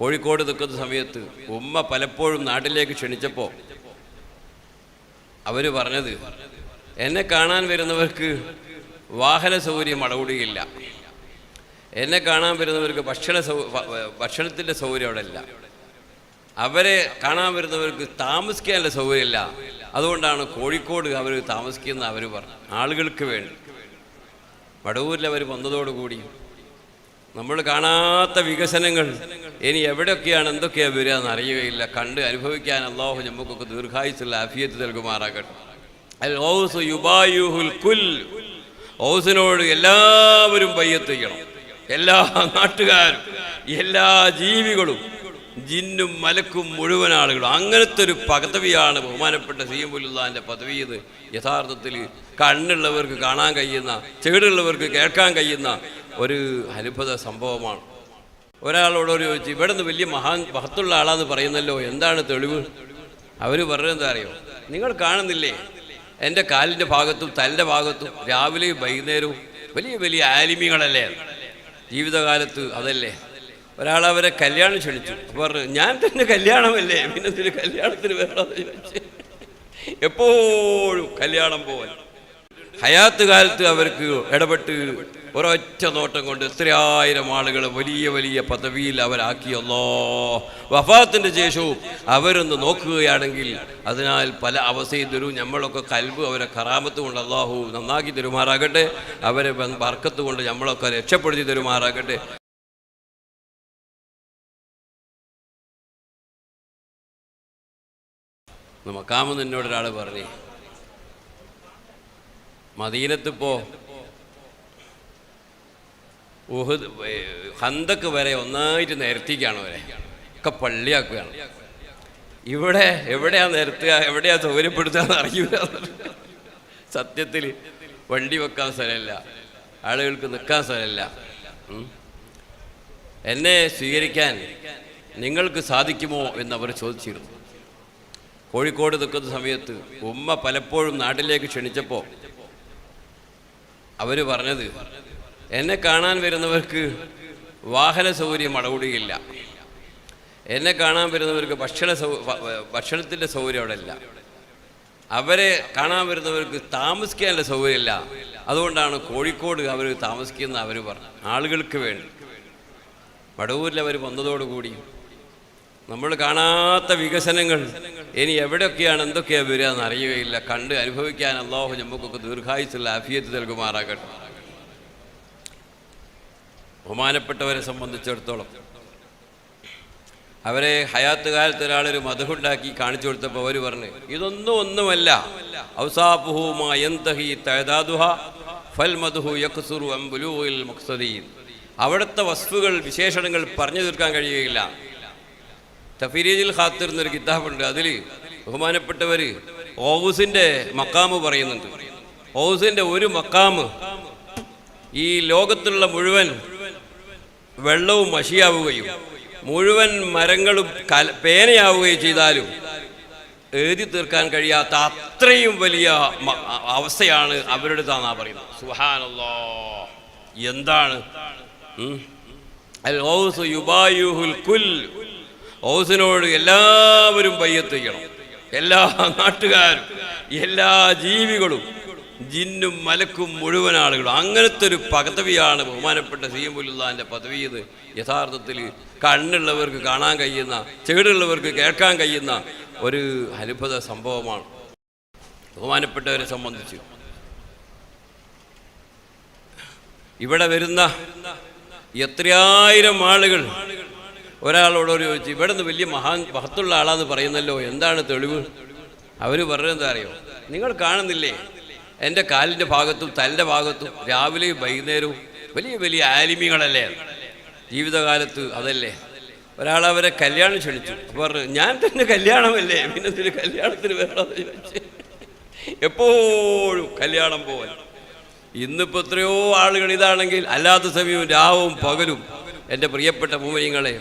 കോഴിക്കോട് നിൽക്കുന്ന സമയത്ത് ഉമ്മ പലപ്പോഴും നാട്ടിലേക്ക് ക്ഷണിച്ചപ്പോൾ അവർ പറഞ്ഞത് എന്നെ കാണാൻ വരുന്നവർക്ക് വാഹന സൗകര്യം അടകൂടിയില്ല എന്നെ കാണാൻ വരുന്നവർക്ക് ഭക്ഷണ സൗ ഭക്ഷണത്തിന്റെ സൗകര്യം അവിടെ ഇല്ല. അവരെ കാണാൻ വരുന്നവർക്ക് താമസിക്കാനുള്ള സൗകര്യമില്ല അതുകൊണ്ടാണ് കോഴിക്കോട് അവർ താമസിക്കുന്ന അവർ പറഞ്ഞു ആളുകൾക്ക് വേണ്ടി. വടവൂരിൽ അവർ വന്നതോടുകൂടി നമ്മൾ കാണാത്ത വികസനങ്ങൾ. ഇനി എവിടെയൊക്കെയാണ് എന്തൊക്കെയാണ് വരിക എന്ന് അറിയുകയില്ല. കണ്ട് അനുഭവിക്കാൻ അള്ളാഹു നമുക്കൊക്കെ ദീർഘായുസുള്ള അഫിയത്ത് നൽകുമാറാകട്ടെ. അൽ യുബായുഹുൽ കുൽ. എല്ലാവരും ബയ്യത്ത് ചെയ്യണം എല്ലാ നാട്ടുകാരും എല്ലാ ജീവികളും ജിന്നും മലക്കും മുഴുവൻ ആളുകളും. അങ്ങനത്തെ ഒരു പദവിയാണ് ബഹുമാനപ്പെട്ട സീമുല്ലാന്റെ പദവി ഇത്. യഥാർത്ഥത്തിൽ കണ്ണുള്ളവർക്ക് കാണാൻ കഴിയുന്ന ചെവിടുള്ളവർക്ക് കേൾക്കാൻ കഴിയുന്ന ഒരു അത്ഭുത സംഭവമാണ്. ഒരാളോട് ഒരു ചോദിച്ചു ഇവിടെ നിന്ന് വലിയ മഹാൻ മഹത്തുള്ള ആളാന്ന് പറയുന്നല്ലോ എന്താണ് തെളിവ്? അവർ പറഞ്ഞെന്താ അറിയോ? നിങ്ങൾ കാണുന്നില്ലേ? എന്റെ കാലിന്റെ ഭാഗത്തും തലിന്റെ ഭാഗത്തും രാവിലെയും വൈകുന്നേരവും വലിയ വലിയ ആലിമികളല്ലേ? ജീവിതകാലത്ത് അതല്ലേ? ഒരാളവരെ കല്യാണം ക്ഷണിച്ചു. പറഞ്ഞു ഞാൻ തന്നെ കല്യാണമല്ലേ? പിന്നെ ഇതിന് കല്യാണത്തിന് വേറെ എപ്പോഴും കല്യാണം പോവാൻ ഹയാത്ത് കാലത്ത് അവർക്ക് ഇടപെട്ട് ഒരൊറ്റ നോട്ടം കൊണ്ട് ഇത്രയായിരം ആളുകൾ വലിയ വലിയ പദവിയിൽ അവരാക്കിയല്ലോ വഫാത്തിന്റെ ശേഷവും അവരൊന്ന് നോക്കുകയാണെങ്കിൽ അതിനാൽ പല അവസ്ഥയും തരും. നമ്മളൊക്കെ കൽബ് അവരെ കറാമത്ത് കൊണ്ട് അള്ളാഹു നന്നാക്കി തരുമാറാകട്ടെ. അവരെ വർക്കത്ത് കൊണ്ട് നമ്മളൊക്കെ രക്ഷപ്പെടുത്തി തരുമാറാകട്ടെ. മക്കാമെന്ന് എന്നോട് ഒരാൾ പറഞ്ഞു മദീനത്തിപ്പോ ഉഹദ് ഹന്തക്ക് വരെ ഒന്നായിട്ട് നിരത്തിക്കാണ് വരെ ഒക്കെ പള്ളിയാക്കുകയാണ്. ഇവിടെ എവിടെയാ നിരത്തുക എവിടെയാ സൗകര്യപ്പെടുത്തുക എന്ന് അറിയില്ല. സത്യത്തിൽ വണ്ടി വെക്കാൻ സ്ഥലമില്ല. ആളുകൾക്ക് നിൽക്കാൻ സ്ഥലമില്ല. എന്നെ സ്വീകരിക്കാൻ നിങ്ങൾക്ക് സാധിക്കുമോ എന്ന് അവർ ചോദിച്ചിരുന്നു. കോഴിക്കോട് നിൽക്കുന്ന സമയത്ത് ഉമ്മ പലപ്പോഴും നാട്ടിലേക്ക് ക്ഷണിച്ചപ്പോൾ അവർ പറഞ്ഞത് എന്നെ കാണാൻ വരുന്നവർക്ക് വാഹന സൗകര്യം അടകൂടിയില്ല എന്നെ കാണാൻ വരുന്നവർക്ക് ഭക്ഷണ സൗ ഭക്ഷണത്തിന്റെ സൗകര്യം അവിടെ ഇല്ല അവരെ കാണാൻ വരുന്നവർക്ക് താമസിക്കാനുള്ള സൗകര്യമില്ല. അതുകൊണ്ടാണ് കോഴിക്കോട് അവർ താമസിക്കുന്ന അവർ പറഞ്ഞു ആളുകൾക്ക് വേണ്ടി. വടവൂരിൽ അവർ വന്നതോടുകൂടി നമ്മൾ കാണാത്ത വികസനങ്ങൾ ഇനി എവിടെയൊക്കെയാണ് എന്തൊക്കെയാണ് വരിക എന്ന് അറിയുകയില്ല കണ്ട് അനുഭവിക്കാൻ അള്ളാഹു നമുക്കൊക്കെ ദീർഘായുസുള്ള അഫിയത്ത് നൽകുമാറാകട്ടെ. ബഹുമാനപ്പെട്ടവരെ സംബന്ധിച്ചിടത്തോളം. അവരെ ഹയാത്ത് കാലത്ത് ഒരാളൊരു മധുണ്ടാക്കി കാണിച്ചു കൊടുത്തപ്പോൾ അവർ പറഞ്ഞു ഇതൊന്നും ഒന്നുമല്ല. അവിടുത്തെ വസ്തുകൾ വിശേഷണങ്ങൾ പറഞ്ഞു തീർക്കാൻ കഴിയുകയില്ല. തഫീരീജിൽ ഖാത്തിർ എന്നൊരു കിതാബുണ്ട്. അതിൽ ബഹുമാനപ്പെട്ടവർ ഓവുസിന്റെ മക്കാമ് പറയുന്നുണ്ട്. ഓവുസിന്റെ ഒരു മക്കാമ് ഈ ലോകത്തുള്ള മുഴുവൻ വെള്ളവും മഷിയാവുകയും മുഴുവൻ മരങ്ങളും പേനയാവുകയും ചെയ്താലും എഴുതി തീർക്കാൻ കഴിയാത്ത അത്രയും വലിയ അവസ്ഥയാണ് അവരുടെ താന്നാ പറയുന്നത്. സുഹാനല്ലോ എന്താണ്? ഔസിനോട് എല്ലാവരും പയ്യെത്തിക്കണം. എല്ലാ നാട്ടുകാരും എല്ലാ ജീവികളും ജിന്നും മലക്കും മുഴുവൻ ആളുകളും. അങ്ങനത്തെ ഒരു പദവിയാണ് ബഹുമാനപ്പെട്ട സി എം സീമുല്ലാന്റെ പദവി ഇത്. യഥാർത്ഥത്തിൽ കണ്ണുള്ളവർക്ക് കാണാൻ കഴിയുന്ന ചെവിടുള്ളവർക്ക് കേൾക്കാൻ കഴിയുന്ന ഒരു അത്ഭുത സംഭവമാണ്. ബഹുമാനപ്പെട്ടവരെ സംബന്ധിച്ച്. ഇവിടെ വരുന്ന എത്രയായിരം ആളുകൾ ഒരാളോട് ഒരു ചോദിച്ചു ഇവിടെ നിന്ന് വലിയ മഹാൻ മഹത്തുള്ള ആളാന്ന് പറയുന്നല്ലോ എന്താണ് തെളിവ്? അവർ പറഞ്ഞെന്താ അറിയോ? നിങ്ങൾ കാണുന്നില്ലേ? എന്റെ കാലിന്റെ ഭാഗത്തും തലിന്റെ ഭാഗത്തും രാവിലെയും വൈകുന്നേരവും വലിയ വലിയ ആലിമികളല്ലേ? ജീവിതകാലത്ത് അതല്ലേ? ഒരാളവരെ കല്യാണം ക്ഷണിച്ചു. പറഞ്ഞു ഞാൻ തന്നെ കല്യാണമല്ലേ? പിന്നെ തന്നെ കല്യാണത്തിന് വേറെ ചോദിച്ചു എപ്പോഴും കല്യാണം പോവാൻ ഇന്നിപ്പോൾ എത്രയോ ആളുകൾ ഇതാണെങ്കിൽ അല്ലാത്ത സമയവും രാവും പകലും എന്റെ പ്രിയപ്പെട്ട മൂവയങ്ങളെ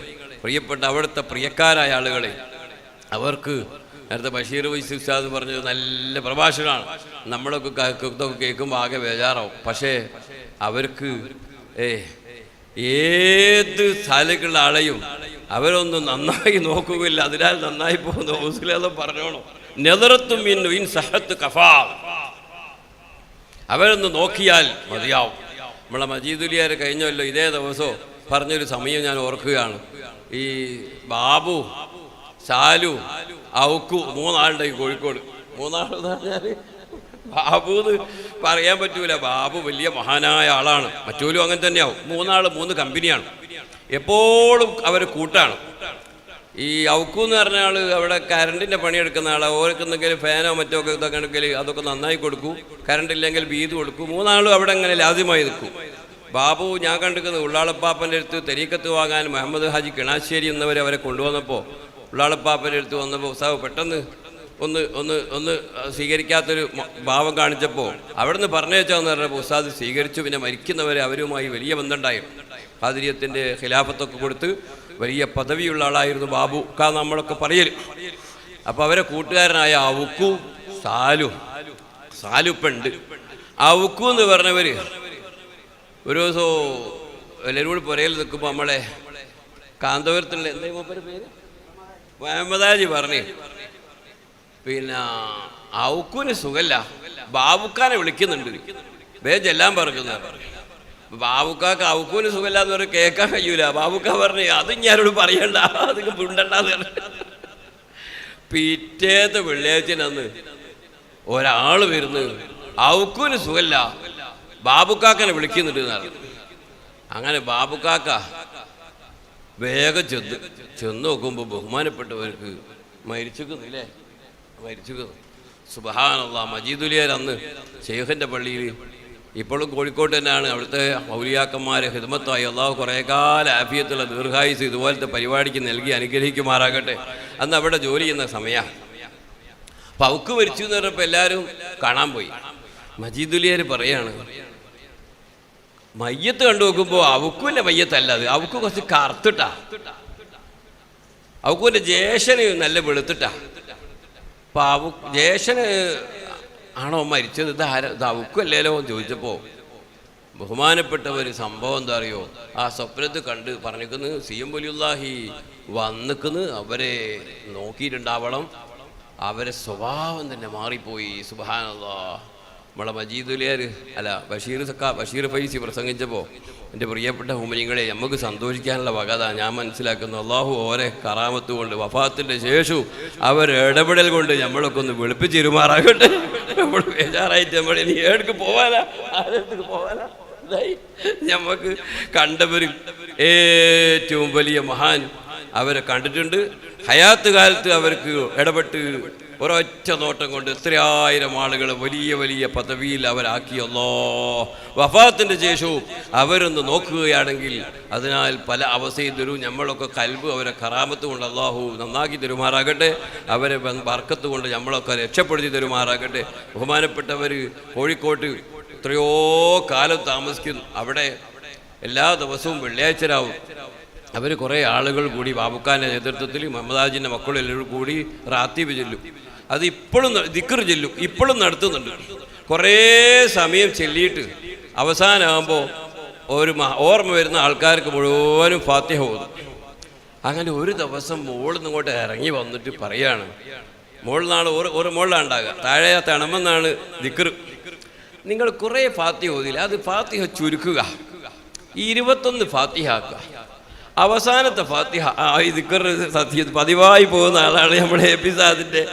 പ്രിയപ്പെട്ട അവിടുത്തെ പ്രിയക്കാരായ ആളുകളെ അവർക്ക് നേരത്തെ ബഷീർ വൈസ് ഉസ്താദ് പറഞ്ഞത് നല്ല പ്രഭാഷണമാണ് നമ്മളൊക്കെ ഇതൊക്കെ കേൾക്കുമ്പോൾ ആകെ ബേജാറാവും. പക്ഷേ അവർക്ക് ഏ ഏത് സ്ഥലക്കുള്ള ആളെയും അവരൊന്നും നന്നായി നോക്കുകയില്ല അതിനാൽ നന്നായി പോകുന്ന ഹൗസിലെന്ന് പറഞ്ഞോണം. നെതറത്തും ഇന്നു ഇൻ സഹത്ത് കഫാ. അവരൊന്ന് നോക്കിയാൽ മതിയാവും. നമ്മളെ മജീദുലിയാർ കഴിഞ്ഞല്ലോ ഇതേ ദിവസവും പറഞ്ഞൊരു സമയം ഞാൻ ഓർക്കുകയാണ്. ഈ ബാബു ശാലു ഔക്കു മൂന്നാളുടെ കോഴിക്കോട്. മൂന്നാളെന്ന് പറഞ്ഞാൽ ബാബു എന്ന് പറയാൻ പറ്റൂല. ബാബു വലിയ മഹാനായ ആളാണ്. മറ്റോലും അങ്ങനെ തന്നെയാവും. മൂന്നാൾ മൂന്ന് കമ്പനിയാണ്. എപ്പോഴും അവർ കൂട്ടാണ്. ഈ ഔക്കു എന്ന് പറഞ്ഞ ആൾ അവിടെ കറണ്ടിന്റെ പണിയെടുക്കുന്ന ആൾ ഓർക്ക് എന്തെങ്കിലും ഫാനോ മറ്റോ ഒക്കെ ഇതൊക്കെ അതൊക്കെ നന്നായി കൊടുക്കൂ. കറണ്ട് ഇല്ലെങ്കിൽ ബീത് കൊടുക്കും. മൂന്നാളും അവിടെ അങ്ങനെ ലാദ്യമായി നിൽക്കും. ബാബു ഞാൻ കണ്ടിരിക്കുന്നത് ഉള്ളാളപ്പാപ്പന്റെ അടുത്ത് തെരീക്കത്ത് വാങ്ങാൻ മുഹമ്മദ് ഹാജി കിണാശ്ശേരി എന്നവരെ അവരെ കൊണ്ടുവന്നപ്പോൾ ഉള്ളാളപ്പാപ്പന്റെ അടുത്ത് വന്നപ്പോൾ ഉത്സാവ് പെട്ടെന്ന് ഒന്ന് ഒന്ന് ഒന്ന് സ്വീകരിക്കാത്തൊരു ഭാവം കാണിച്ചപ്പോൾ അവിടുന്ന് പറഞ്ഞേച്ചാന്ന് പറഞ്ഞപ്പോൾ ഉസ്താദ് സ്വീകരിച്ചു. പിന്നെ മരിക്കുന്നവരെ അവരുമായി വലിയ ബന്ധമുണ്ടായിരുന്നു ഹാദിരിയത്തിന്റെ ഖിലാഫത്തൊക്കെ കൊടുത്ത് വലിയ പദവിയുള്ള ആളായിരുന്നു ബാബു കാ നമ്മളൊക്കെ പറയൽ അപ്പോൾ അവരെ കൂട്ടുകാരനായ അവുക്കു സാലു സാലുപ്പുണ്ട്. അവുക്കു എന്ന് പറഞ്ഞവർ ഒരു ദിവസം എല്ലാവരും കൂടി പുരയിൽ നിൽക്കുമ്പോൾ നമ്മളെ കാന്തപുരത്തുള്ള എന്താ മൂപ്പര് പേര്? മുഹമ്മദാജി പറഞ്ഞു. പിന്നെ ഔക്കുന് സുഖല്ല. ബാബുക്കാനെ വിളിക്കുന്നുണ്ട്. വേജെല്ലാം പറഞ്ഞു ബാബുക്കാക്ക് ഔക്കൂന് സുഖല്ല എന്ന് പറഞ്ഞ് കേൾക്കാൻ കഴിയൂല. ബാബുക്ക പറഞ്ഞു അത് ഞാനോട് പറയണ്ട. അത് പുണ്ടണ്ടെന്ന് പറഞ്ഞു. പിറ്റേത്തെ വെള്ളിയാഴ്ചനന്ന് ഒരാൾ വരുന്നു ഔക്കൂന് സുഖല്ല. ബാബുക്കാക്കനെ വിളിക്കുന്നുണ്ട് അങ്ങനെ ബാബുക്കാക്ക വേഗം ചെന്ന് ചെന്ന് നോക്കുമ്പോൾ ബഹുമാനപ്പെട്ടവർക്ക് മരിച്ചിരിക്കുന്നില്ലേ മരിച്ചിരിക്കുന്നു സുബഹാനുള്ള മജീദുലിയർ അന്ന് ഷെയ്ഖിന്റെ പള്ളിയിൽ ഇപ്പോഴും കോഴിക്കോട്ട് തന്നെയാണ് അവിടുത്തെ മൗലിയാക്കന്മാരെ ഹിദ്മത്തായി അള്ളാഹു കുറേ കാല ആഫിയത്തുള്ള ദീർഘായുസ് ഇതുപോലത്തെ പരിപാടിക്ക് നൽകി അനുഗ്രഹിക്കുമാറാകട്ടെ. അന്ന് അവിടെ ജോലി ചെയ്യുന്ന സമയമാണ് അപ്പം അവക്ക് മരിച്ചു എന്ന് പറഞ്ഞപ്പോൾ എല്ലാവരും കാണാൻ പോയി. മജീദുലിയർ പറയാണ് മയ്യത്ത് കണ്ടു നോക്കുമ്പോൾ അവക്കുമില്ല മയ്യത്തല്ല അത്. അവക്ക് കുറച്ച് കറുത്തിട്ടാ. അവക്കുവിന്റെ ജേഷന് നല്ല വെളുത്തിട്ടാ. അപ്പൊ അവ ജേഷന് ആണോ മരിച്ചത്? ഇത് ആര ഇത് അവക്കുമല്ലേലോ എന്ന് ചോദിച്ചപ്പോൾ ബഹുമാനപ്പെട്ട ഒരു സംഭവം എന്താ അറിയോ? ആ സ്വപ്നത്ത് കണ്ട് പറഞ്ഞിരിക്കുന്നു സി എം വലിയുല്ലാഹി വന്നിക്കുന്നു അവരെ നോക്കിയിട്ടുണ്ടാവണം. അവരെ സ്വഭാവം തന്നെ മാറിപ്പോയി. സുബാനല്ലാ നമ്മളെ മജീദുലിയാർ അല്ല ബഷീർ സക്ക ബഷീർ ഫൈസി പ്രസംഗിച്ചപ്പോൾ എന്റെ പ്രിയപ്പെട്ട ഹുമനിങ്ങളെ നമുക്ക് സന്തോഷിക്കാനുള്ള വകത ഞാൻ മനസ്സിലാക്കുന്നു അള്ളാഹു ഓരെ കറാമത്ത് കൊണ്ട് വഫാത്തിന്റെ ശേഷവും അവർ ഇടപെടൽ കൊണ്ട് നമ്മളൊക്കെ ഒന്ന് വെളുപ്പിച്ചിരുമാറാകട്ടെ. നമ്മൾ ബേജാറായിട്ട് നമ്മൾ ഇനി ഏടക്ക് പോവാനാ? ആരടുത്തേക്ക് പോവാനാ? നമുക്ക് കണ്ടവരും ഏറ്റവും വലിയ മഹാൻ അവരെ കണ്ടിട്ടുണ്ട്. ഹയാത്ത് കാലത്ത് അവർക്ക് ഇടപെട്ട് ഒരൊറ്റ നോട്ടം കൊണ്ട് ഇത്രയായിരം ആളുകൾ വലിയ വലിയ പദവിയിൽ അവരാക്കിയല്ലോ വഫാത്തിന്റെ ശേഷവും അവരൊന്ന് നോക്കുകയാണെങ്കിൽ അതിനാൽ പല അവസ്ഥയും തരും. നമ്മളൊക്കെ കൽബ് അവരെ കറാമത്ത് കൊണ്ട് അള്ളാഹു നന്നാക്കി തരുമാറാകട്ടെ. അവരെ വർക്കത്ത് കൊണ്ട് നമ്മളൊക്കെ രക്ഷപ്പെടുത്തി തരുമാറാകട്ടെ. ബഹുമാനപ്പെട്ടവർ കോഴിക്കോട്ട് എത്രയോ കാലം താമസിക്കുന്നു. അവിടെ എല്ലാ ദിവസവും വെള്ളിയാഴ്ച രാവും അവർ കുറേ ആളുകൾ കൂടി ബാബുക്കാന്റെ നേതൃത്വത്തിൽ മമതാജിന്റെ മക്കളെല്ലാവരും കൂടി റാത്തീബ് ചെല്ലും. അത് ഇപ്പോഴും ദിക്കർ ചെല്ലും. ഇപ്പോഴും നടത്തുന്നുണ്ട്. കുറേ സമയം ചെല്ലിയിട്ട് അവസാനമാകുമ്പോൾ ഒരു ഓർമ്മ വരുന്ന ആൾക്കാർക്ക് മുഴുവനും ഫാത്തിഹ പോകുന്നു അങ്ങനെ ഒരു ദിവസം മുകളിൽ നിന്നിങ്ങോട്ട് ഇറങ്ങി വന്നിട്ട് പറയാണ് മുകളിൽ നാൾ ഒരു ഒരു മുകളിലാണ് ഉണ്ടാകുക താഴെ തണമെന്നാണ് ദിക്കർ നിങ്ങൾ കുറേ ഫാത്തിഹ ഓതില്ല. അത് ഫാത്തിഹ ചുരുക്കുക. ഈ ഇരുപത്തൊന്ന് ഫാത്തിഹ ആക്കുക. അവസാനത്തെ ഫാത്തിഹ. ആ ഈ ദിക്കർ സത്യം പതിവായി പോകുന്ന ആളാണ് നമ്മുടെ എപ്പിസാദിന്റെ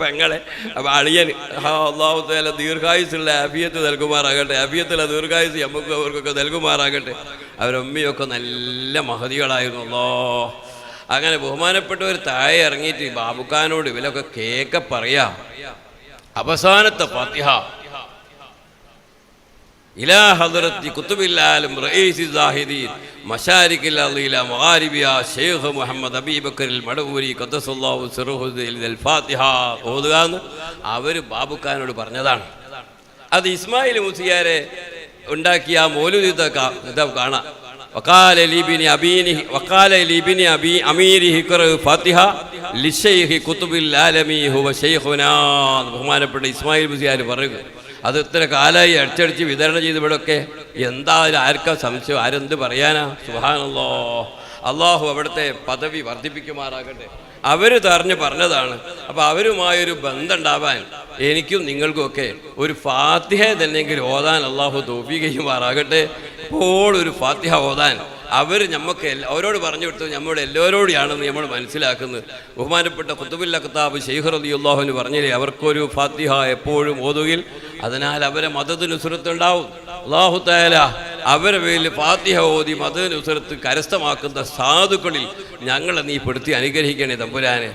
പെങ്ങളെ. അപ്പം അളിയൻ ഒന്നാമത്തേല ദീർഘായുസുള്ള അഭിയത്ത് നൽകുമാറാകട്ടെ. അഭിയത്തുള്ള ദീർഘായുസ് നമുക്ക് അവർക്കൊക്കെ നൽകുമാറാകട്ടെ. അവരമ്മയൊക്കെ നല്ല മഹതികളായിരുന്നു അല്ലോ. അങ്ങനെ ബഹുമാനപ്പെട്ടവർ താഴെ ഇറങ്ങിയിട്ട് ബാബുക്കാനോട് ഇവരൊക്കെ കേക്ക പറയാ. അവസാനത്തെ ഫാത്തിഹ. ഇലാ ഹദറത്തി ബാബുക്കാനോട് പറഞ്ഞതാണ്. അത് ഇസ്മായിൽ മുസിയാരെ ഉണ്ടാക്കിയ ആ മൗലുദിത കാണാം. وقال لابن أبيه وقال അത് ഇത്ര കാലമായി അടിച്ചടിച്ച് വിതരണം ചെയ്ത് ഇവിടെയൊക്കെ എന്താ ആർക്കാ സംശയം? ആരെന്ത് പറയാനാ? സുഹാനല്ലോ അള്ളാഹു അവിടുത്തെ പദവി വർദ്ധിപ്പിക്കുമാറാകട്ടെ. അവർ തറഞ്ഞ് പറഞ്ഞതാണ്. അപ്പോൾ അവരുമായൊരു ബന്ധം ഉണ്ടാവാൻ എനിക്കും നിങ്ങൾക്കുമൊക്കെ ഒരു ഫാത്തിഹ തന്നെങ്കിൽ ഓതാൻ അള്ളാഹു തോപ്പിക്കുമാറാകട്ടെ ഇപ്പോൾ ഒരു ഫാത്തിഹ ഓതാൻ അവർ നമുക്ക് അവരോട് പറഞ്ഞു കൊടുത്തു നമ്മുടെ എല്ലാവരോടെയാണെന്ന് നമ്മൾ മനസ്സിലാക്കുന്നത്. ബഹുമാനപ്പെട്ട കുത്തുബില്ല കത്താബ് ഷെയ്ഖ് റലിയുള്ളാഹുവിന് പറഞ്ഞില്ലേ അവർക്കൊരു ഫാത്തിഹ എപ്പോഴും ഓതുകിൽ അതിനാൽ അവരെ മതനുസുരത്തുണ്ടാവും അള്ളാഹു തായാല അവരെ പേരിൽ ഫാത്തിഹ ഓതി മതനുസരത്ത് കരസ്ഥമാക്കുന്ന സാധുക്കളിൽ ഞങ്ങളെ നീ പെടുത്തി അനുഗ്രഹിക്കണേ തമ്പുരാനെ.